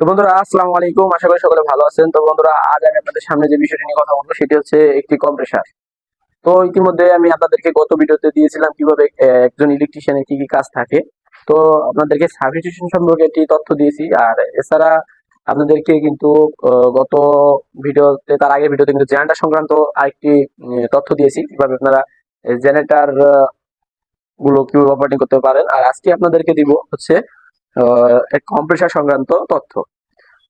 তো বন্ধুরা, আসসালামু আলাইকুম। আশা করি সকলে ভালো আছেন। তো বন্ধুরা, আজ আমি আপনাদের সামনে যে বিষয়টি নিয়ে কথা বলব, সেটি হচ্ছে একটি কম্প্রেসার তো ইতিমধ্যে আমি আপনাদেরকে গত ভিডিওতে দিয়েছিলাম কীভাবে একজন ইলেকট্রিশিয়ানের কি কি কাজ থাকে। তো আপনাদেরকে সাবস্টিটিউশন সম্পর্কে একটি তথ্য দিয়েছি। আর এছাড়া আপনাদেরকে কিন্তু গত ভিডিওতে, তার আগের ভিডিওতে কিন্তু জেনারেটর সংক্রান্ত আরেকটি তথ্য দিয়েছি। কীভাবে আপনারা জেনারেটরগুলো কীভাবে অপারেটিং করতে পারেন। আর আজকে আপনাদেরকে দিব হচ্ছে কম্প্রেসার সংক্রান্ত তথ্য।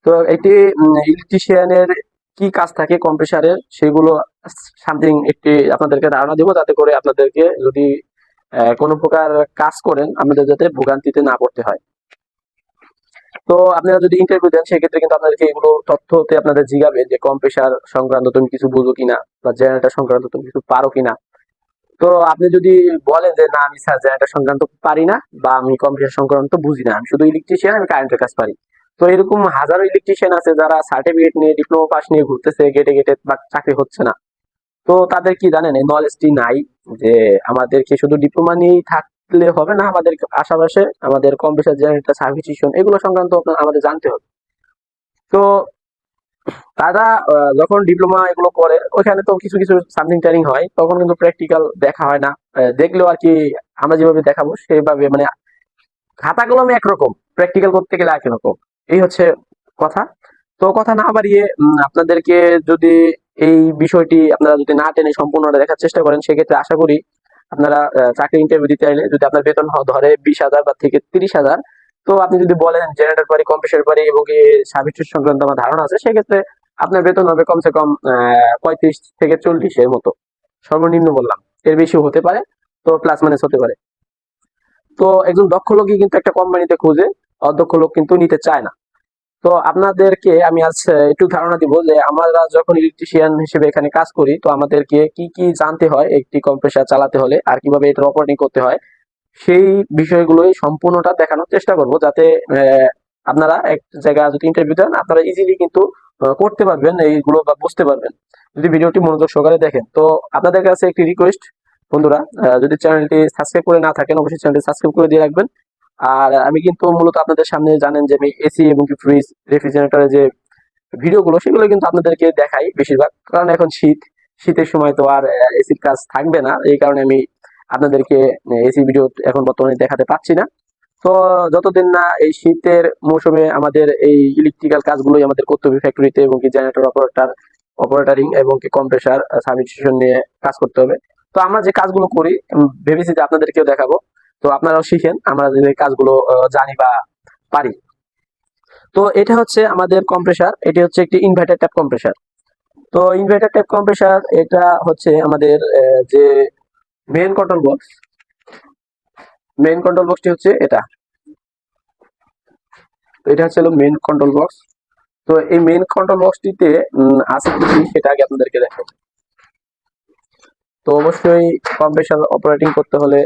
তো এটি ইলেকট্রিশিয়ানের কি কাজ থাকে কম্প্রেসারের সেগুলো সামথিং একটি আপনাদেরকে ধারণা দিব, যাতে করে আপনাদেরকে যদি কোনো প্রকার কাজ করেন আমাদের যাতে ভোগান্তিতে না পড়তে হয়। তো আপনারা যদি ইন্টারভিউ দেন, সেক্ষেত্রে কিন্তু আপনাদেরকে এগুলো তথ্যতে আপনাদের জিগাবে যে কম্প্রেসার সংক্রান্ত তুমি কিছু বুঝো কিনা, বা জেনারেটর সংক্রান্ত তুমি কিছু পারো কিনা। তো আপনি যদি বলেন যে, না, আমি স্যার জেনারেটর সংক্রান্ত পারি না বা আমি কম্পিউটার সংক্রান্ত বুঝি না, আমি শুধু ইলেকট্রিশিয়ান আমি কারেন্টের কাজ পারি। তো এরকম হাজারো ইলেকট্রিশিয়ান আছে যারা সার্টিফিকেট নিয়ে ডিপ্লোমা পাস নিয়ে ঘুরতেছে গেটে গেটে বা চাকরি হচ্ছে না। তো তাদের কি জানেন, এই নলেজটি নাই যে, আমাদেরকে শুধু ডিপ্লোমা নিয়েই থাকলে হবে না, আমাদের আশেপাশে আমাদের কম্পিউটার জেনারেটর সার্ভিসেশন এগুলো সংক্রান্ত আপনার আমাদের জানতে হবে। তো তারা যখন ডিপ্লোমা এগুলো করে ওখানে তো কিছু কিছু সামথিং ট্রেনিং হয়, তখন কিন্তু প্র্যাকটিক্যাল দেখা হয় না। দেখলেও আর কি আমরা যেভাবে দেখাবো, সেভাবে মানে খাতা কলমে একরকম প্র্যাকটিক্যাল করতে গেলে একরকম। এই হচ্ছে কথা। তো কথা না বাড়িয়ে আপনাদেরকে যদি এই বিষয়টি আপনারা যদি না টেনে সম্পূর্ণটা দেখার চেষ্টা করেন, সেক্ষেত্রে আশা করি আপনারা চাকরি ইন্টারভিউ দিতে চাইলে যদি আপনার বেতন ধরে বিশ হাজার বা থেকে তিরিশ হাজার, তো আপনি যদি বলেন জেনারেটর পারি কম্পিউটার পারি এবং সার্ভিস সংক্রান্ত আমার ধারণা আছে, সেক্ষেত্রে আপনার বেতন হবে কমসে কম পঁয়ত্রিশ থেকে চল্লিশ এর মতো। সর্বনিম্ন বললাম। এর বেশি হতে পারে, তো প্লাস মাইনাস হতে পারে। তো একজন দক্ষ লোকই কিন্তু একটা কোম্পানিতে খুঁজে অধ্যক্ষ লোক কিন্তু নিতে চায় না। তো আপনাদেরকে আমি আজ একটু ধারণা দিব যে আমরা যখন ইলেকট্রিশিয়ান হিসেবে এখানে কাজ করি, তো আমাদেরকে কি কি জানতে হয়, একটি কম্প্রেসার চালাতে হলে, আর কীভাবে এটার অপারেটিং করতে হয়, সেই বিষয়গুলোই সম্পূর্ণটা দেখানোর চেষ্টা করব, যাতে আপনারা এক জায়গায় যদি ইন্টারভিউ দেন, আপনারা ইজিলি কিন্তু করতে পারবেন, এইগুলো বা বুঝতে পারবেন, যদি ভিডিওটি মনোযোগ সহকারে দেখেন। তো আপনাদের কাছে একটি রিকোয়েস্ট বন্ধুরা যদি চ্যানেলটি সাবস্ক্রাইব করে না থাকেন, অবশ্যই চ্যানেলটি সাবস্ক্রাইব করে দিয়ে রাখবেন। আর আমি কিন্তু মূলত আপনাদের সামনে জানেন যে আমি এসি এবং কি ফ্রিজ রেফ্রিজারেটরের যে ভিডিওগুলো, সেগুলো কিন্তু আপনাদেরকে দেখাই বেশিরভাগ। কারণ এখন শীত, শীতের সময় তো আর এসির কাজ থাকবে না। এই কারণে আমি আপনাদেরকে এসি ভিডিও এখন বর্তমানে দেখাতে পাচ্ছি না। তো যতদিন না এই শীতের মৌসুমে আমাদের এই ইলেকট্রিক্যাল কাজগুলোই আমাদের করতে হবে ফ্যাক্টরিতে এবং কি জেনারেটর অপারেটর অপারেটারিং এবং কি কম্প্রেসার সাবস্টেশন নিয়ে কাজ করতে হবে। তো আমরা যে কাজগুলো করি ভেবেছি যে আপনাদেরকেও দেখাবো। তো আপনারাও শিখেন, আমরা যে কাজগুলো জানি বা পারি। তো এটা হচ্ছে আমাদের কম্প্রেসার এটি হচ্ছে একটি ইনভার্টার ট্যাপ কম্প্রেসার তো ইনভার্টার ট্যাপ কম্প্রেসার এটা হচ্ছে আমাদের যে main control box main control বক্সটি হচ্ছে এটা। তো এটা হচ্ছে মেইন কন্ট্রোল বক্স তো এই মেইন কন্ট্রোল বক্সটিতে আছে কি সেটা আগে আপনাদেরকে দেখাবো। তো অবশ্যই কম্প্রেসার অপারেটিং করতে হলে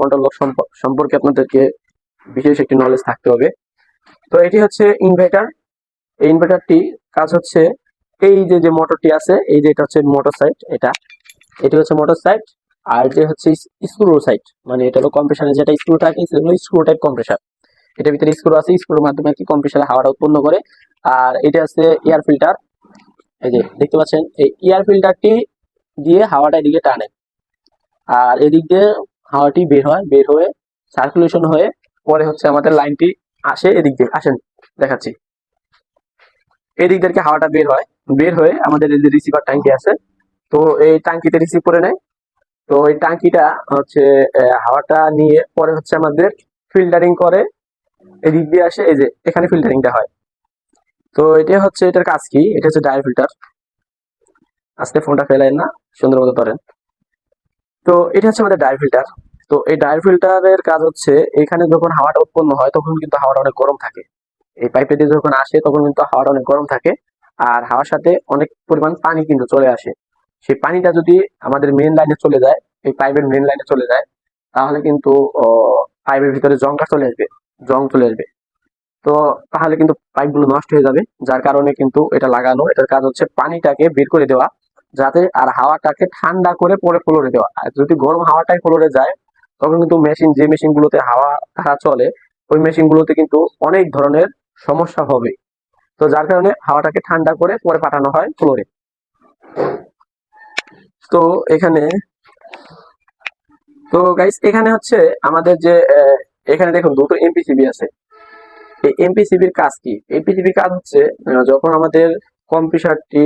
কন্ট্রোল বক্স সম্পর্কে আপনাদেরকে বিশেষ একটি নলেজ থাকতে হবে। তো এটি হচ্ছে ইনভার্টার এই ইনভার্টারটি কাজ হচ্ছে, এই যে যে মোটরটি আছে, এই যে, এটা হচ্ছে মোটর সাইড এটা। এটি হচ্ছে মোটর সাইড আর যে হচ্ছে স্ক্রু সাইড মানে এটা হলো কম্প্রেসারে যেটা স্ক্রু থাকে সেটা হলো স্ক্রু টাইপ কম্প্রেসার এটার ভিতরে স্ক্রু আছে স্ক্রুর মাধ্যমে কি কম্প্রেসারে হাওয়াটা উৎপন্ন করে। আর এটা হচ্ছে এয়ার ফিল্টার এই যে, দেখতে পাচ্ছেন, এই এয়ার ফিল্টারটি দিয়ে হাওয়াটা এদিকে টানে। আর এদিক দিয়ে হাওয়াটি বের হয়, বের হয়ে সার্কুলেশন হয়ে পরে হচ্ছে আমাদের লাইনটি আসে এদিক দিয়ে। আসেন, দেখাচ্ছি। এদিক থেকে হাওয়াটা বের হয়। বের হয়ে আমাদের এই যে রিসিভার ট্যাঙ্কি আছে, তো এই ট্যাঙ্কিতে রিসিভ করে নেয়। তো এই ট্যাঙ্কিটা হচ্ছে হাওয়াটা নিয়ে পরে হচ্ছে আমাদের ফিল্টারিং করে, এদিক দিয়ে আসে, এই যে এখানে ফিল্টারিংটা হয়। তো এটা হচ্ছে এটার কাজ কি? এটা হচ্ছে ডায়ার ফিল্টার আস্তে ফোনটা ফেলেন না, সুন্দর মতো ধরেন। তো এটা হচ্ছে আমাদের ডায়ার ফিল্টার তো এই ডায়ার ফিল্টারের কাজ হচ্ছে, এখানে যখন হাওয়াটা উৎপন্ন হয়, তখন কিন্তু হাওয়াটা অনেক গরম থাকে। এই পাইপে দিয়ে যখন আসে, তখন কিন্তু হাওয়াটা অনেক গরম থাকে। আর হাওয়ার সাথে অনেক পরিমাণ পানি কিন্তু চলে আসে। সেই পানিটা যদি আমাদের মেন লাইনে চলে যায়, এই পাইপের মেন লাইনে চলে যায়, তাহলে কিন্তু পাইপের ভিতরে জংটা চলে আসবে, জং চলে আসবে। তো তাহলে কিন্তু পাইপগুলো নষ্ট হয়ে যাবে, যার কারণে কিন্তু এটা লাগানো, এটার কাজ হচ্ছে পানিটাকে বের করে দেওয়া, যাতে আর হাওয়াটাকে ঠান্ডা করে পরে ফ্লোরে দেওয়া। আর যদি গরম হাওয়াটাই ফ্লোরে যায়, তখন কিন্তু মেশিন যে মেশিন গুলোতে হাওয়া হাওয়া চলে, ওই মেশিন গুলোতে কিন্তু অনেক ধরনের সমস্যা হবে। তো যার কারণে হাওয়াটাকে ঠান্ডা করে পরে পাঠানো হয় ফ্লোরে তো এখানে, তো গাইস এখানে হচ্ছে আমাদের যে এখানে দেখুন দুটো এমপিসিবি আছে। এই এমপিসিবির কাজ কি? এমপিসিবির কাজ হচ্ছে যখন আমাদের কম্প্রেসারটি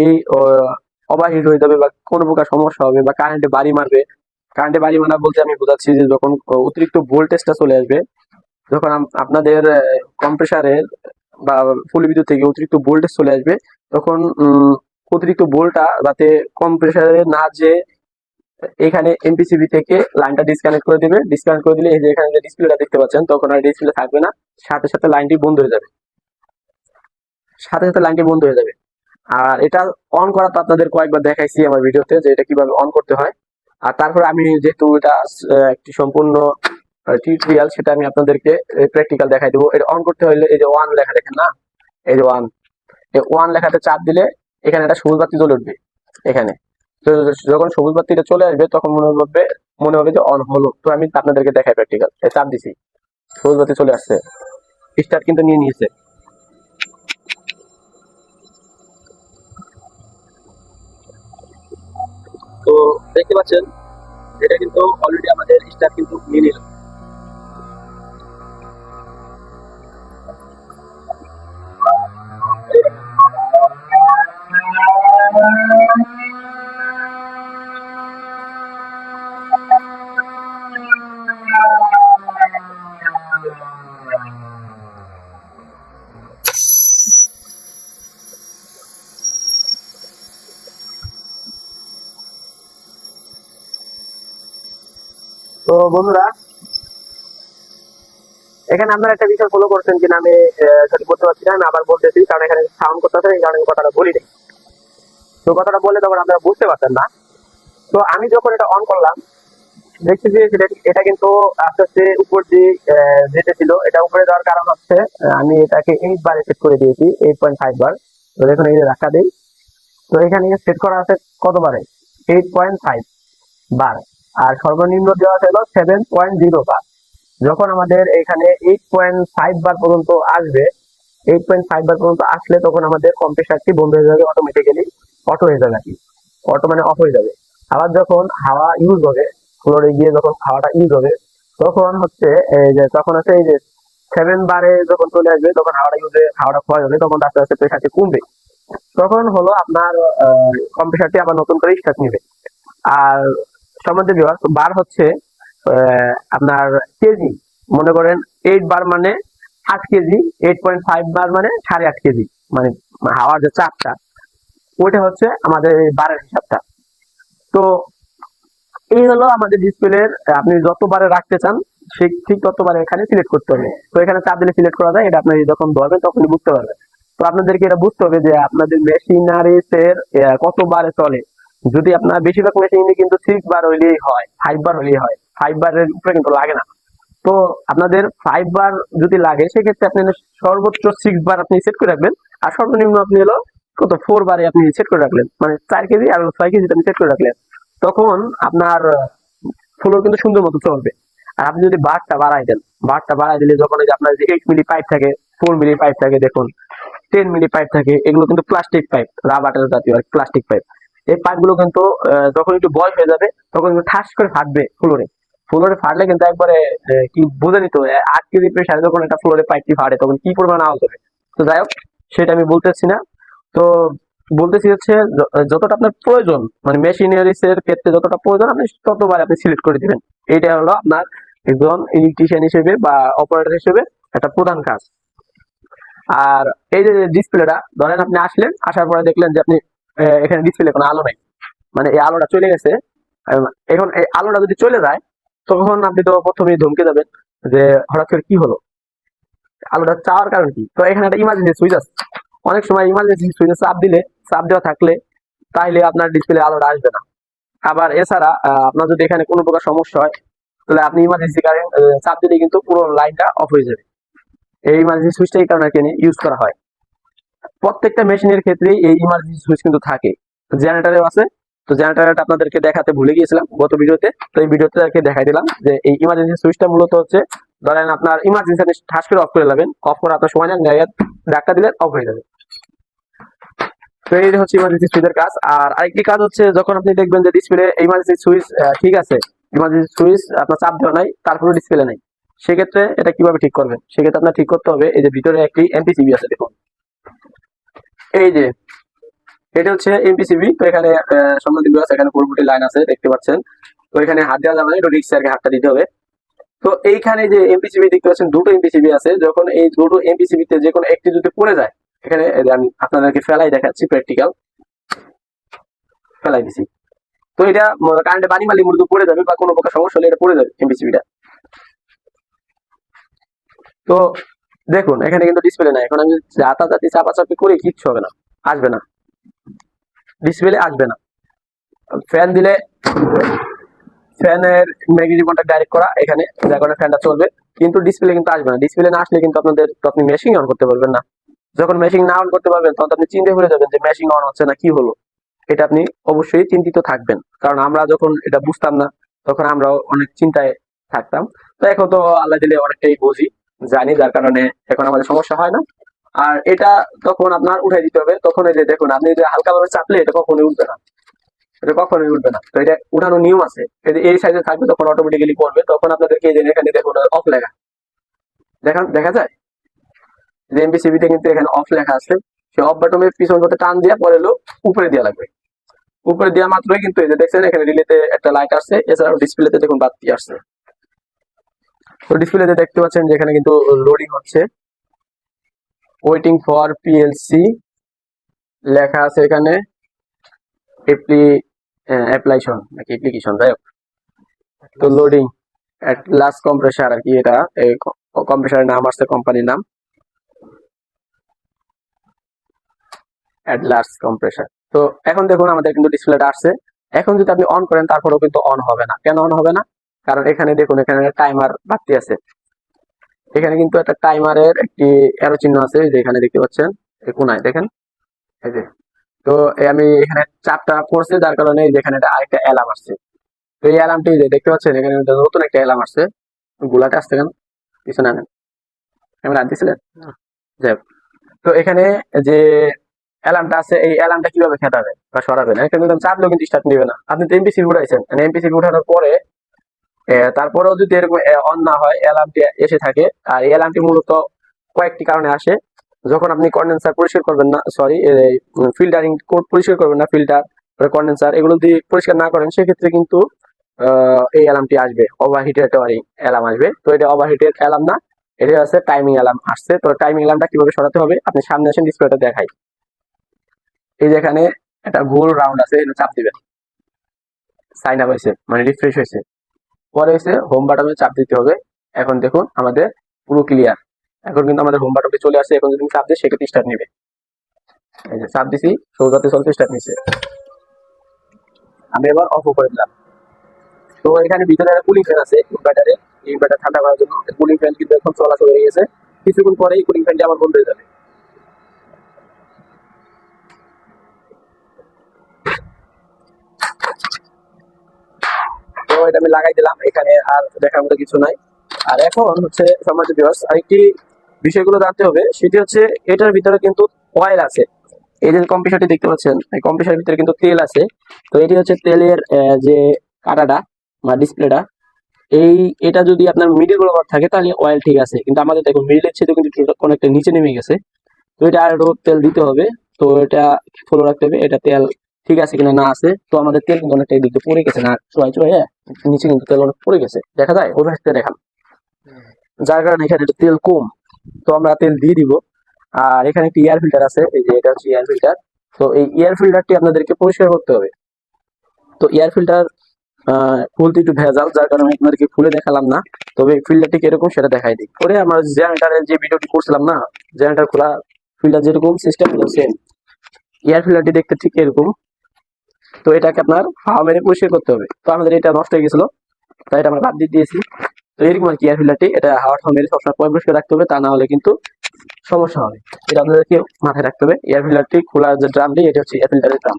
ওভারহিট হয়ে যাবে বা কোনো প্রকার সমস্যা হবে বা কারেন্টে বাড়ি মারবে কারেন্টে বাড়ি মারা বলতে আমি বোঝাচ্ছি যে যখন অতিরিক্ত ভোল্টেজটা চলে আসবে, যখন আপনাদের কম্প্রেসারের বা ফুল বিদ্যুৎ থেকে অতিরিক্ত ভোল্টেজ চলে আসবে, তখন অতিরিক্ত ভোল্টটা যাতে কম্প্রেসারে না যে এখানে এমপিসিবি থেকে লাইনটা ডিসকানেক্ট করে দিবে। ডিসকানেক্ট করে দিলে এই যে এখানে যে ডিসপ্লেটা দেখতে পাচ্ছেন, তখন আর ডিসপ্লে থাকবে না। সাথে সাথে লাইনটি বন্ধ হয়ে যাবে। সাথে সাথে লাইনটি বন্ধ হয়ে যাবে। আর এটা অন করা তো আপনাদের কয়েকবার দেখাইছি আমার ভিডিওতে যে এটা কীভাবে অন করতে হয়। আর তারপরে আমি যেহেতু এটা একটি সম্পূর্ণ টিউটোরিয়াল সেটা আমি আপনাদেরকে প্র্যাকটিক্যাল দেখাই দেবো। এটা অন করতে হলে এই যে ওয়ান লেখা দেখেন না? এই যে ওয়ান এই ওয়ান লেখাতে চাপ দিলে এখানে একটা সবুজ বাতি জ্বলে উঠবে, এখানে। যখন সবুজ বাতিটা চলে আসবে, তখন মনে হবে মনে হবে যে অন হলো। তো আমি আপনাদেরকে দেখাই প্র্যাকটিক্যাল চাপ দিছি। সবুজ বাতি চলে আসছে। স্টার্ট কিন্তু নিয়ে নিয়েছে। তো দেখতে পাচ্ছেন, এটা কিন্তু অলরেডি আমাদের স্টার্ট কিন্তু নিয়ে নিল। বন্ধুরা এখানে আপনারা একটা বিষয় ফলো করছেন কিনা আমি সঠিক বলতে পারছি না আবার বলতেছি কারণ এখানে সাউন্ড করতেছে এই কারণে কথাটা বলি নাই তো কথাটা বললে তখন আপনারা বুঝতে পারছেন না। তো আমি যখন এটা অন করলাম দেখছি যে এটা কিন্তু আস্তে আস্তে উপর দিয়ে আহ, যেতেছিল। এটা উপরে যাওয়ার কারণ হচ্ছে আমি এটাকে এইট বারে সেট করে দিয়েছি এইট পয়েন্ট ফাইভ বার। তো দেখুন এই যে ধাক্কা দিই। তো এখানে সেট করা আছে কত বারে এইট পয়েন্ট ফাইভ বার। আর সর্বনিম্ন দেওয়া ছিল সেভেন পয়েন্ট জিরো বার। যখন আমাদের এখানে এইট পয়েন্ট ফাইভ বার পর্যন্ত আসবে এইট পয়েন্ট ফাইভ বার পর্যন্ত আসলে তখন আমাদের কম্প্রেসারটি বন্ধ হয়ে যাবে অটোমেটিক্যালি অটো হয়ে যাবে আর কি। অটো মানে অফ হয়ে যাবে। আবার যখন হাওয়া ইউজ হবে ফ্লোরে গিয়ে যখন হাওয়াটা ইউজ হবে, তখন হচ্ছে এই যে, তখন হচ্ছে এই যে সেভেন বারে যখন চলে আসবে, তখন হাওয়াটা ইউজে হাওয়াটা ক্ষয় হবে তখন আস্তে আস্তে প্রেশারটি কমবে। তখন হলো আপনার কম্প্রেসারটি আবার নতুন করে স্টার্ট নিবে। আর সম্বন্ধে বার হচ্ছে আপনার কেজি। মনে করেন এইট বার মানে আট KG eight point five bar মানে সাড়ে আট কেজি মানে হাওয়ার যে চাপটা ওইটা হচ্ছে আমাদের বারের হিসাবটা। তো এই হলো আমাদের ডিসপ্লের আপনি যতবারে রাখতে চান ঠিক ঠিক ততবারে এখানে সিলেক্ট করতে হবে। তো এখানে চাপ দিলে সিলেক্ট করা যায় এটা আপনি যখন ধরবেন তখনই বুঝতে পারবেন। তো আপনাদেরকে এটা বুঝতে হবে যে আপনাদের মেশিনারিস এর আহ, কত বারে চলে। যদি আপনার বেশিরভাগ মেশিনে কিন্তু সিক্স বার হইলেই হয় ফাইভ বার হইলেই হয় ফাইভ বারের উপরে কিন্তু লাগে না। তো আপনাদের ফাইভ বার যদি লাগে, সেক্ষেত্রে আপনি সর্বোচ্চ সিক্স বার আপনি সেট করে রাখবেন, আর সর্বনিম্ন আপনি হলো কত ফোর বারে আপনি সেট করে রাখলেন মানে চার কেজি আর ছয় কেজি আপনি সেট করে রাখলেন, তখন আপনার ফ্লোর কিন্তু সুন্দর মতো চলবে। আর আপনি যদি বারটা বাড়াই দেন বারটা বাড়াই দিলে যখন ওই যে আপনার যে এইট মিলি পাইপ থাকে ফোর মিলি পাইপ থাকে, দেখুন টেন মিলি পাইপ থাকে, এগুলো কিন্তু প্লাস্টিক পাইপ রাবারের জাতীয় আর প্লাস্টিক পাইপ এই পাইপগুলো কিন্তু যখন একটু বয়স হয়ে যাবে, তখন কিন্তু ঠাস করে ফাটবে ফ্লোরে। ফ্লোরে ফাটলে কিন্তু একবারে কি বোঝা নিত আট কেজি প্রেশারে যখন একটা ফ্লোরে পাইপটি ফাটে, তখন কি পরিমাণ আওয়াজ হবে? তো যাই হোক, সেটা আমি বলতেছি না। তো বলতেছি হচ্ছে যতটা আপনার প্রয়োজন মানে মেশিনারিজ এর ক্ষেত্রে যতটা প্রয়োজন, আপনি ততবার আপনি সিলেক্ট করে দিবেন। এইটা হলো আপনার একজন ইলেকট্রিশিয়ান হিসেবে বা অপারেটর হিসেবে একটা প্রধান কাজ। আর এই যে ডিসপ্লেটা ধরেন আপনি আসলেন, আসার পরে দেখলেন যে আপনি এখানে ডিসপ্লে কোনো আলো নাই। মানে এই আলোটা চলে গেছে এখন এই আলোটা যদি চলে যায়, তখন আপনি তো প্রথমেই ধমকে যাবেন যে হঠাৎ করে কি হলো? আলোটা চাওয়ার কারণ কি? তো এখানে একটা ইমার্জেন্সি সুইচ আছে। অনেক সময় ইমার্জেন্সি সুইচে চাপ দিলে, চাপ দেওয়া থাকলে তাইলে আপনার ডিসপ্লে আলোটা আসবে না। আবার এছাড়া আপনার যদি এখানে কোনো প্রকার সমস্যা হয়, তাহলে আপনি ইমার্জেন্সি কারেন্ট চাপ দিলে কিন্তু পুরো লাইনটা অফ হয়ে যাবে। এই ইমার্জেন্সি সুইচটা এই কারণে ইউজ করা হয়। প্রত্যেকটা মেশিনের ক্ষেত্রে এই ইমার্জেন্সি সুইচ কিন্তু থাকে। জেনারেটরেও আছে। তো জেনারেটরটা আপনাদেরকে দেখাতে ভুলে গিয়েছিলাম গত ভিডিওতে। তো এই ভিডিওতে আর দেখাই দিলাম যে এই ইমার্জেন্সি সুইচটা মূলত হচ্ছে, ধরেন আপনার ইমার্জেন্সি আপনি ঠাস করে অফ করে নেবেন অফ করে আপনার সময় নেন ধাক্কা দিলে অফ হয়ে যাবে। তো এই হচ্ছে ইমার্জেন্সি সুইচের কাজ। আর আরেকটি কাজ হচ্ছে, যখন আপনি দেখবেন যে ডিসপ্লে ইমার্জেন্সি সুইচ ঠিক আছে ইমার্জেন্সি সুইচ আপনার চাপ দেওয়া নাই তারপরে ডিসপ্লে নাই। সেক্ষেত্রে এটা কীভাবে ঠিক করবেন? সেক্ষেত্রে আপনার ঠিক করতে হবে, এই যে ভিতরে একটি এমপিসিবি আছে, দেখুন। এই যে, এটা হচ্ছে এমপিসিবি তো এখানে সম্বন্ধী আছে এখানে পুরোপুরি লাইন আছে, দেখতে পাচ্ছেন। তো এখানে হাত দেওয়া যাবে একটু রিক্স হাতটা দিতে হবে। তো এইখানে যে এমপিসিবি দেখতে পাচ্ছেন, দুটো এমপিসিবি আছে। যখন এই দুটো এমপিসিবি তে যে কোনো একটি যদি পড়ে যায়, এখানে আমি আপনাদেরকে ফেলাই দেখাচ্ছি প্র্যাকটিক্যাল ফেলাই দিছি। তো এটা কারেন্টে বাড়ি মালি মূলত পড়ে যাবে বা কোনো প্রকার সমস্যা হলে এটা পড়ে যাবে এমপিসিবিটা তো দেখুন, এখানে কিন্তু ডিসপ্লে নাই। এখন আমি যাতাযাতি চাপাচাপি করে, কিচ্ছু হবে না। আসবে না। ডিসপ্লে আসবে না। ফ্যান দিলে ফ্যানের কন্ট্যাক্ট ডাইরেক্ট করা, এখানে যার ফ্যানটা চলবে। কিন্তু ডিসপ্লে কিন্তু আসবে না। ডিসপ্লে না আসলে কিন্তু আপনাদের আপনি মেশিন অন করতে পারবেন না। যখন মেশিন না অন করতে পারবেন, তখন আপনি চিন্তা করে যাবেন যে মেশিন অন হচ্ছে না, কি হলো? এটা আপনি অবশ্যই চিন্তিত থাকবেন। কারণ আমরা যখন এটা বুঝতাম না, তখন আমরাও অনেক চিন্তায় থাকতাম। তো এখন তো আল্লাহ দিলে অনেকটাই বুঝি। জানি, যার কারণে এখন আমাদের সমস্যা হয় না। আর এটা তখন আপনার উঠাই দিতে হবে, তখন এই যে দেখুন, আপনি যে হালকা ভাবে চাপলে এটা কখনোই উঠবে না। এটা কখনোই উঠবে না। তো এটা নিয়ম আছে। যদি এই সাইজে থাকবে, তখন অটোমেটিক্যালি পড়বে। তখন আপনাদেরকে এই যে এখানে দেখুন অফ লেখা। দেখা দেখা যায়? যে এমবিসিবি তে কিন্তু এখানে অফ লেখা আছে। সে অফ বাটনের পিছন টান দিয়ে পরে উপরে দেওয়া লাগবে। উপরে দেওয়া মাত্রই কিন্তু এই যে দেখছেন, এখানে রিলেতে একটা লাইট আসছে। এছাড়াও ডিসপ্লেতে দেখুন বাতি আসছে। তো ডিসপ্লেতে দেখতে পাচ্ছেন যে এখানে কিন্তু লোডিং হচ্ছে। ওয়েটিং ফর পিএলসি লেখা আছে এখানে। এপ্লি অ্যাপ্লাইশন নাকি অ্যাপ্লিকেশন যাই হোক। তো লোডিং অ্যাট লাস্ট কম্প্রেসার আর কি এটা। এই কম্প্রেসারের নাম আসছে কোম্পানির নাম। অ্যাট লাস্ট কম্প্রেসার তো এখন দেখুন আমাদের কিন্তু ডিসপ্লেটা আসছে। এখন যদি আপনি অন করেন তারপরেও কিন্তু অন হবে না। কেন অন হবে না? কারণ এখানে দেখুন এখানে টাইমার বাড়তি আছে। এখানে কিন্তু একটা টাইমারের একটি অ্যারো চিহ্ন আছে যে এখানে দেখতে পাচ্ছেন কোনায় দেখেন এই যে। তো আমি এখানে চাপটা পড়ছে যার কারণে এখানে একটা আরেকটা অ্যালার্ম আসছে। তো এই অ্যালার্মটি যে দেখতে পাচ্ছেন এখানে একটা নতুন একটা অ্যালার্ম আসছে। গুলাটা আসছে কেন? পিছনে আনেন। আমি রাখ দিছিলেন যাই তো এখানে যে অ্যালার্মটা আছে এই অ্যালার্মটা কীভাবে খেটাবে বা সরাবেন? এখানে চাপলেও কিন্তু স্টার্ট নিবে না। আপনি তো এমপিসি উঠাইছেন এমপিসি উঠানোর পরে তারপরেও যদি এরকম অন না হয় অ্যালার্মটি এসে থাকে, আর এই অ্যালার্মটি মূলত কয়েকটি কারণে আসে। যখন আপনি কন্ডেন্সার পরিষ্কার করবেন না সরি ফিল্টারিং পরিষ্কার করবেন না ফিল্টার কন্ডেন্সার এগুলো যদি পরিষ্কার না করেন, সেক্ষেত্রে কিন্তু এই অ্যালার্মটি আসবে। ওভারহিটের অ্যালার্ম আসবে। তো এটা ওভারহিটের অ্যালার্ম না, এটা আছে টাইমিং অ্যালার্ম আসছে। তো টাইমিং অ্যালার্মটা কীভাবে সরাতে হবে? আপনি সামনে আসেন ডিসপ্লেটা দেখাই। এই যেখানে একটা গোল রাউন্ড আছে, এটা চাপ দিবেন। সাইন আপ হয়েছে মানে রিফ্রেশ হয়েছে। পরে এসে হোম বাটনে চাপ দিতে হবে। এখন দেখুন আমাদের পুরো ক্লিয়ার এখন কিন্তু আমাদের হোম বাটনে চলে আসে এখন যদি চাপ দিই সেক্ষেত্রে স্টার্ট নেবে। এই যে চাপ দিছি সৌজাতে চলতে স্টার্ট নিচ্ছে আমি এবার অফ করে দিলাম। তো এখানে ভিতরে একটা কুলিং ফ্যান আছে ইনভার্টারে ইনভার্টার ঠান্ডা করার জন্য কুলিং ফ্যান কিন্তু এখন চলা শুরু হয়ে গেছে। কিছুক্ষণ পরেই কুলিং ফ্যানটি আবার বন্ধ হয়ে যাবে। এটা আমি লাগাই দিলাম, এখানে আর দেখার মতো কিছু নাই। আর এখন হচ্ছে সমাজ দিবস আরেকটি বিষয়গুলো জানতে হবে, সেটি হচ্ছে এটার ভিতরে কিন্তু অয়েল আছে। এই যে কম্পিউটারটি দেখতে পাচ্ছেন, এই কম্পিউটারের ভিতরে কিন্তু তেল আছে। তো এটি হচ্ছে তেলের যে কাটাটা বা ডিসপ্লেটা এই, এটা যদি আপনার মিডিল বরাবর থাকে, তাহলে অয়েল ঠিক আছে। কিন্তু আমাদের দেখুন মিডিলের ছেদে কিন্তু অনেকটা নিচে নেমে গেছে। তো এটা আর তেল দিতে হবে। তো এটা ফলো রাখতে হবে, এটা তেল ঠিক আছে কিনা না আছে। তো আমাদের তেল কিন্তু অনেকটা এদিকে পড়ে গেছে না চুয়াই চুয়াই হ্যাঁ। নিচে কিন্তু তেল অনেক পড়ে গেছে। দেখা যায় ভাসতে দেখান যার কারণে এখানে তেল কম। তো আমরা তেল দিয়ে দিব। আর এখানে একটি এয়ার ফিল্টার আছে। এই যে এটা হচ্ছে এয়ার ফিল্টার তো এই এয়ার ফিল্টারটি আপনাদেরকে পরিষ্কার করতে হবে। তো এয়ার ফিল্টার খুলতে একটু ভেজাল, যার কারণে আপনাদেরকে খুলে দেখালাম না। তবে ফিল্টারটি কীরকম সেটা দেখাই দিই। পরে আমরা জেনারেটারের যে ভিডিওটি করছিলাম না জেনারেটার খোলা ফিল্টার যেরকম সিস্টেম সেম এয়ার ফিল্টারটি দেখতে ঠিক এরকম। তো এটাকে আপনার হাওয়া মেরে পরিষ্কার করতে হবে। তো আমাদের এটা নষ্ট হয়ে গেছিল। তাই এটা আমরা বাদ দিয়ে দিয়েছি। তো এরকম আর কি এয়ার ফিল্টারটি এটা হাওয়া ঠাওয়া মেরে সবসময় পরিষ্কার রাখতে হবে। তা না হলে কিন্তু সমস্যা হবে। এটা আপনাদেরকে মাথায় রাখতে হবে। এয়ার ফিল্টারটি খোলা যে ড্রামটি এটা হচ্ছে এয়ার ফিল্টারের ড্রাম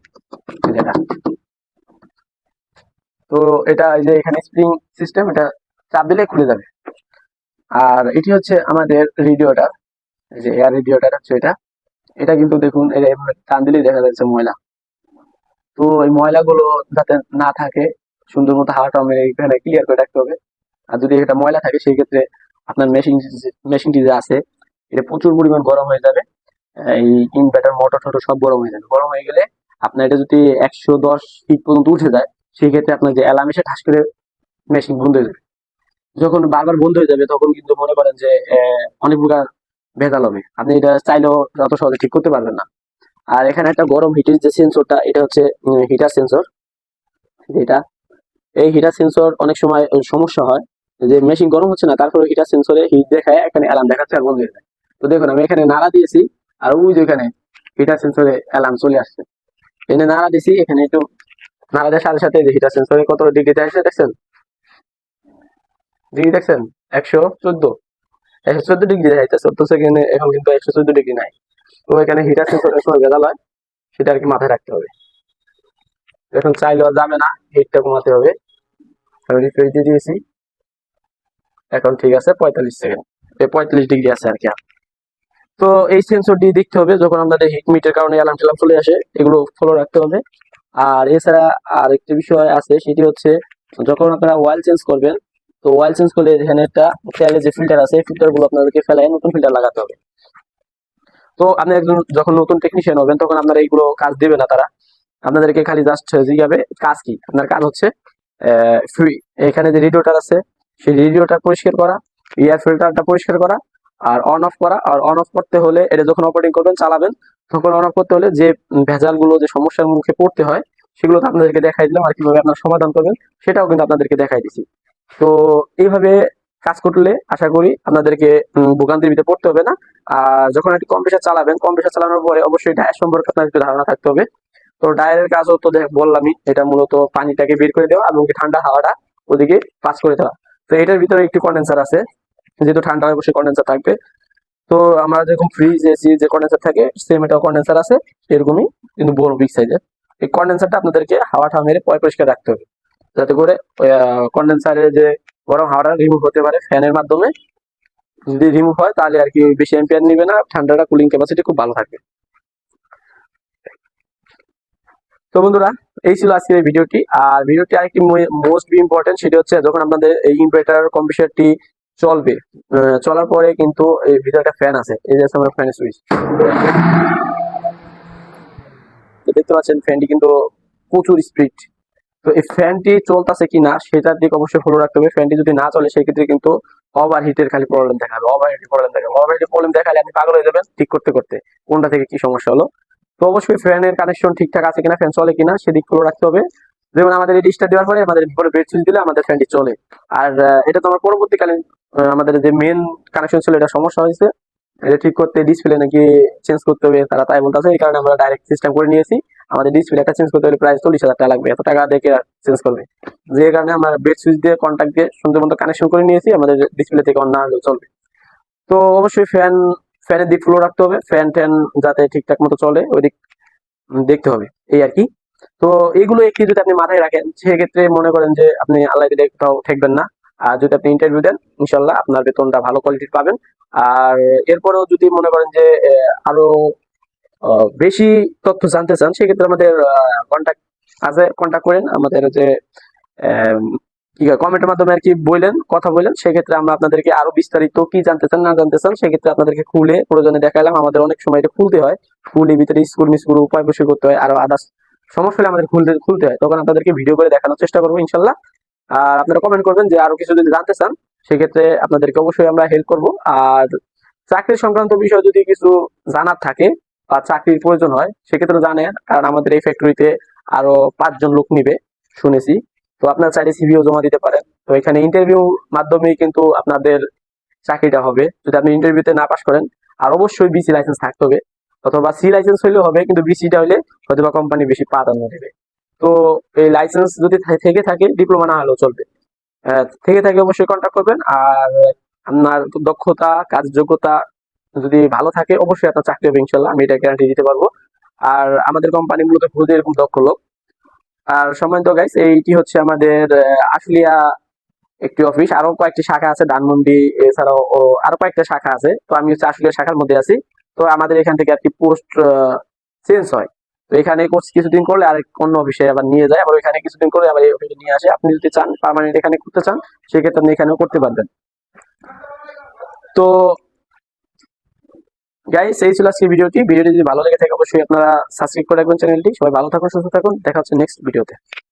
তো এটা এই যে এখানে স্প্রিং সিস্টেম এটা চাপ দিলে খুলে যাবে। আর এটি হচ্ছে আমাদের রেডিওটার এই যে এয়ার রেডিওটার হচ্ছে এটা। এটা কিন্তু দেখুন এটা টান দিলেই দেখা যাচ্ছে ময়লা। তো এই ময়লাগুলো যাতে না থাকে, সুন্দর মতো হাওয়াটা মেরে এখানে ক্লিয়ার করে রাখতে হবে। আর যদি এটা ময়লা থাকে, সেই ক্ষেত্রে আপনার মেশিন মেশিনটি যে আছে, এটা প্রচুর পরিমাণ গরম হয়ে যাবে। এই ইনভার্টার মোটর টোটর সব গরম হয়ে যাবে। গরম হয়ে গেলে আপনার এটা যদি একশো দশ ফিট পর্যন্ত উঠে যায়, সেই ক্ষেত্রে আপনার যে অ্যালার্ম এসে ঠাস করে মেশিন বন্ধ হয়ে যাবে। যখন বারবার বন্ধ হয়ে যাবে, তখন কিন্তু মনে করেন যে অনেক প্রকার ভেজাল হবে। আপনি এটা চাইলেও যত সহজে ঠিক করতে পারবেন না। আর এখানে একটা গরম হিটের যে সেন্সরটা এটা হচ্ছে হিটার সেন্সর যেটা, এই হিটার সেন্সর অনেক সময় সমস্যা হয় যে মেশিন গরম হচ্ছে না, তারপরে হিটার সেন্সরে হিট দেখায়, এখানে অ্যালার্ম দেখাচ্ছে আর বন্ধ হয়ে যায়। তো দেখুন, আমি এখানে নাড়া দিয়েছি, আর ওই যে এখানে হিটার সেন্সরে অ্যালার্ম চলে আসছে। এখানে নাড়া দিয়েছি, এখানে একটু নাড়া দেওয়ার সাথে সাথে যে হিটার সেন্সরে কত ডিগ্রিতে আসছে দেখছেন? ডিগ্রি দেখছেন? একশো চোদ্দ। একশো চোদ্দ ডিগ্রি দেখাইতেছে তো সেখানে এখন কিন্তু একশো চোদ্দ ডিগ্রি নাই। তো এখানে হিটার সেন্সরের সময় ভেজাল হয়, সেটা আর কি মাথায় রাখতে হবে। এখন চাইলেও যাবে না হিটটা কমাতে হবে। আমি রিফ্রেশ দিয়ে দিয়েছি। এখন ঠিক আছে, পঁয়তাল্লিশ সেকেন্ড এই পঁয়তাল্লিশ ডিগ্রি আছে আর কি তো এই সেন্সর দিয়ে দেখতে হবে, যখন আপনাদের হিট মিটের কারণে অ্যালার্ম টেলার্ম চলে আসে, এগুলো ফলো রাখতে হবে। আর এছাড়া আর একটি বিষয় আছে, সেটি হচ্ছে যখন আপনারা অয়েল চেঞ্জ করবেন, তো অয়েল চেঞ্জ করলে এখানে একটা তেলের যে ফিল্টার আছে ফিল্টারগুলো আপনাদেরকে ফেলায় নতুন ফিল্টার লাগাতে হবে। তো আপনি একজন যখন নতুন টেকনিশিয়ান হবেন, তখন আপনারা এইগুলো কাজ দেবে না তারা। আপনাদেরকে খালি জাস্ট জিজ্ঞাবে, কাজ কি? আপনার কাজ হচ্ছে এখানে যে রেডিওটার আছে, সেই রেডিওটা পরিষ্কার করা এয়ার ফিল্টারটা পরিষ্কার করা, আর অন অফ করা। আর অন অফ করতে হলে, এটা যখন অপারেটিং করবেন, চালাবেন, তখন অন অফ করতে হলে যে ভেজালগুলো যে সমস্যার মুখে পড়তে হয়, সেগুলো তো আপনাদেরকে দেখাই দিলাম, আর কীভাবে আপনার সমাধান করবেন, সেটাও কিন্তু আপনাদেরকে দেখাই দিছি। তো এইভাবে কাজ করলে আশা করি আপনাদেরকে ভোগান্তির ভিতরে পড়তে হবে না। আর যখন একটি কম্পিউটার চালাবেন কম্পিউটার চালানোর পরে অবশ্যই ডায়ের সম্পর্কে আপনার একটু ধারণা থাকতে হবে। তো ডায়ের কাজও তো বললামই, এটা মূলত পানিটাকে বের করে দেওয়া এবং ঠান্ডা হাওয়াটা ওদিকে পাস করে দেওয়া। তো এটার ভিতরে একটি কন্ডেন্সার আছে, যেহেতু ঠান্ডা হয় অবশ্যই কন্ডেন্সার থাকবে। তো আমরা যেরকম ফ্রিজ এসি যে কন্ডেন্সার থাকে সেম এটাও কন্ডেন্সার আছে, এরকমই কিন্তু বড় বিগ সাইজের এই কন্ডেন্সারটা আপনাদেরকে হাওয়া ঠাওয়া মেরে পয় পরিষ্কার রাখতে হবে। যাতে করে কন্ডেন্সারের যে গরম হাওয়াটা রিমুভ হতে পারে ফ্যানের মাধ্যমে। যদি রিমুভ হয়, তাহলে আর কি বেশি এম্পিয়ার নিবে না, ঠান্ডাটা কুলিং ক্যাপাসিটি খুব ভালো থাকবে। তো বন্ধুরা, এই ছিল আজকের এই ভিডিওটি। আর ভিডিওটি আরেকটি মোস্ট ইম্পর্টেন্ট সেটি হচ্ছে যখন আপনাদের এই ইনভার্টার কম্পিউটারটি চলবে চলার পরে কিন্তু এই ভিতরে একটা ফ্যান আছে। এই যে আমার ফ্যানের সুইচ দেখতে পাচ্ছেন ফ্যানটি কিন্তু প্রচুর স্পিড তো এই ফ্যানটি চলতেছে কিনা সেটার দিকে অবশ্যই ফলো রাখতে হবে। ফ্যানটি যদি না চলে, সেক্ষেত্রে কিন্তু ওভার হিটের খালি প্রবলেম দেখাবে ওভার হিটের প্রবলেম দেখাবে। ওভার হিটের প্রবলেম দেখালে আপনি পাগল হয়ে যাবেন ঠিক করতে করতে। কোনটা থেকে কি সমস্যা হলো? তো অবশ্যই ফ্যানের কানেকশন ঠিকঠাক আছে কিনা ফ্যান চলে কিনা, সেদিক ফলো রাখতে হবে। যেমন আমাদের এই ডিশটা দেওয়ার পরে, আমাদের পরে বেড সুইচ দিলে আমাদের ফ্যানটি চলে। আর এটা তো আমার পরবর্তীকালীন আমাদের যে মেন কানেকশন ছিল, এটা সমস্যা হয়েছে। এটা ঠিক করতে ডিসপ্লে নাকি চেঞ্জ করতে হবে, তারা তাই বলতেছে, এই কারণে আমরা ডাইরেক্ট সিস্টেম করে নিয়েছি। আমাদের ডিসপ্লে একটা চেঞ্জ করতে হলে প্রায় চল্লিশ হাজার টাকা লাগবে। এত টাকা দেখে চেঞ্জ করবে? যে কারণে আমরা বেড সুইচ দিয়ে কন্ট্যাক্ট দিয়ে সুন্দর মতো কানেকশন করে নিয়েছি, আমাদের ডিসপ্লে থেকে অন্য হলেও চলবে। তো অবশ্যই ফ্যান ফ্যানের দিক ফ্লো রাখতে হবে। ফ্যান ট্যান যাতে ঠিকঠাক মতো চলে ওই দিক দেখতে হবে। এই আর কি। তো এইগুলো একটু যদি আপনি মাথায় রাখেন, সেক্ষেত্রে মনে করেন যে আপনি আল্লাহ দিলে কোথাও ঠেকবেন না। আর যদি আপনি ইন্টারভিউ দেন ইনশাল্লাহ আপনার বেতনটা ভালো কোয়ালিটির পাবেন। আর এরপরেও যদি মনে করেন যে আরও বেশি তথ্য জানতে চান, সেক্ষেত্রে আমাদের কন্ট্যাক্ট আছে কন্ট্যাক্ট করেন। আমাদের যে কমেন্টের মাধ্যমে আর কি বললেন কথা বললেন সেক্ষেত্রে আমরা আপনাদেরকে আরও বিস্তারিত কি জানতে চান, না জানতে চান, সেক্ষেত্রে আপনাদেরকে খুলে প্রয়োজনে দেখালাম আমাদের অনেক সময় এটা খুলতে হয়। খুলে ভিতরে স্কুল মিসকুল উপায় বসে করতে হয়, আরও আদার্স সমস্যা হলে আমাদের খুলতে খুলতে হয়। তখন আপনাদেরকে ভিডিও করে দেখানোর চেষ্টা করব, ইনশাল্লাহ। আর আপনারা কমেন্ট করবেন যে আরও কিছু যদি জানতে চান, সেক্ষেত্রে আপনাদেরকে অবশ্যই আমরা হেল্প করব। আর চাকরি সংক্রান্ত বিষয় যদি কিছু জানার থাকে চাকরির প্রয়োজন হয়, সেক্ষেত্রে জানেন, কারণ আমাদের এই ফ্যাক্টরিতে আরও পাঁচজন লোক নিবে, শুনেছি। তো আপনার চাইলে সিভিও জমা দিতে পারেন। তো এখানে ইন্টারভিউ মাধ্যমেই কিন্তু আপনাদের চাকরিটা হবে। যদি আপনি ইন্টারভিউতে না পাস করেন, আর অবশ্যই বিসি লাইসেন্স থাকতে হবে। অথবা সি লাইসেন্স হইলেও হবে, কিন্তু বিসিটা হলে হয়তো বা কোম্পানি বেশি প্রাধান্য দেবে। তো এই লাইসেন্স যদি থেকে থাকে ডিপ্লোমা না হলেও চলবে। থেকে থাকে অবশ্যই কন্ট্যাক্ট করবেন। আর আপনার দক্ষতা কাজ যোগ্যতা যদি ভালো থাকে, অবশ্যই আপনার চাকরি হবে, ইনশাল্লাহ। আমি এটা গ্যারান্টি দিতে পারব। আর আমাদের কোম্পানি মূলত খুঁজে এরকম দক্ষ লোক। আর সম্মানিত গাইস এইটি হচ্ছে আমাদের আশুলিয়া একটি অফিস আরও কয়েকটি শাখা আছে, ধানমন্ডি, এছাড়াও আরও কয়েকটা শাখা আছে। তো আমি হচ্ছে আশুলিয়া শাখার মধ্যে আছি। তো আমাদের এখান থেকে কি পোস্ট চেঞ্জ হয়। তো এখানে কোর্স কিছুদিন করলে আর অন্য অফিসে আবার নিয়ে যায়। আবার ওইখানে কিছুদিন করলে আবার এই অফিসে নিয়ে আসে। আপনি যদি চান পার্মানেন্ট এখানে করতে চান, সেক্ষেত্রে আপনি এখানেও করতে পারবেন। তো গাইস এই ছিল আজকে ভিডিওটি। ভিডিওটি যদি ভালো লেগে থাকে, অবশ্যই আপনারা সাবস্ক্রাইব করে রাখবেন চ্যানেলটি। সবাই ভালো থাকুন, সুস্থ থাকুন। দেখা হচ্ছে নেক্সট ভিডিওতে।